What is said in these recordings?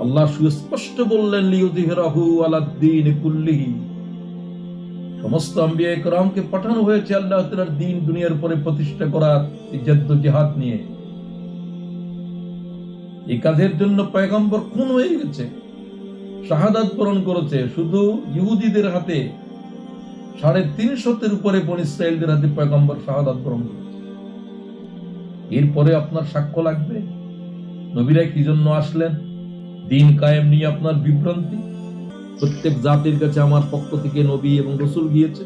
আল্লাহ সুস্পষ্ট বললেন আলাদ্দিন কুল্লিহি। সমস্ত আম্বিয়া পাঠানো হয়েছে আল্লাহ তাআলার দিন দুনিয়ার উপরে প্রতিষ্ঠা করার এই জেহাদ নিয়ে। এই কাজের জন্য পয়গম্বর খুন হয়ে গেছে, শাহাদাত পূরণ করেছে। শুধু ইহুদিদের হাতে সাড়ে তিনশতের উপরে বন ইসরায়েলদের হাতে পয়গম্বর শাহাদাত পূরণ করেছে। এরপরে আপনার সাক্ষ্য লাগবে। নবীরা কি জন্য আসলেন? দিন কায়েম নিয়ে আপনার বিভ্রান্তি? প্রত্যেক জাতির কাছে আমার পক্ষ থেকে নবী এবং রসুল গিয়েছে।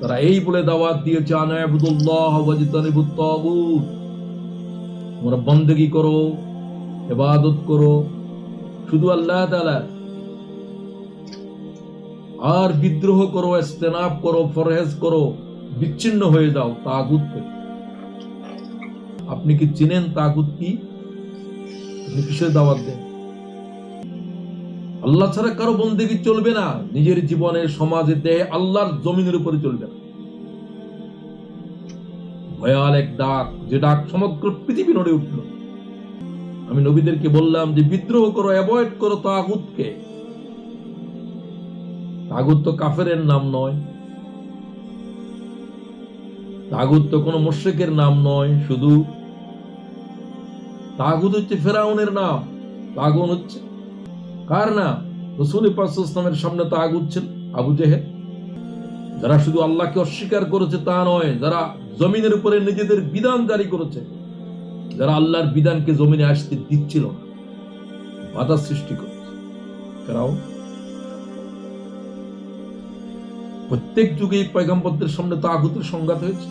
তারা এই বলে দাওয়াত দিয়েছে তোমরা বন্দেগি করো, ইবাদত করো, শুধু আল্লাহ তাআলা। আর বিদ্রোহ করো ইস্তেনাব করো, ফরহেজ করো, বিচ্ছিন্ন হয়ে যাও তাগুত আপনি কি চিনেন তাগুত কি? আপনি কিসের দাওয়াত দেন? আল্লাহ ছাড়া কারও বন্দেগি চলবে না। নিজের জীবনে, সমাজে, দেহে আল্লাহর জমিনের উপরে চলবে না। ভয়াল এক ডাক, যে ডাক সমগ্র পৃথিবী নড়ে উঠল। আমি নবীদেরকে বললাম যে, বিদ্রোহ করো, অ্যাভয়েড করো তাগুতকে। তাগুত তো কাফেরের নাম নয়। তাগুত তো কোনো মোশেকের নাম নয়, শুধু তাগুত হচ্ছে ফেরাউনের নাম, তাগুন হচ্ছে। কার নাম? রসুল ইসলামের সামনে তাগুত ছিল, আবু জেহেদ যারা শুধু আল্লাহকে অস্বীকার করেছে তা নয়, যারা জমিনের উপরে নিজেদের বিধান জারি করেছে, যারা আল্লাহর বিধানকে জমিনে আসতে দিচ্ছিল না, বাধা সৃষ্টি করেছে। ফেরাও প্রত্যেক যুগে পয়গাম্বরদের সামনে তাগুতের সংঘাত হয়েছে।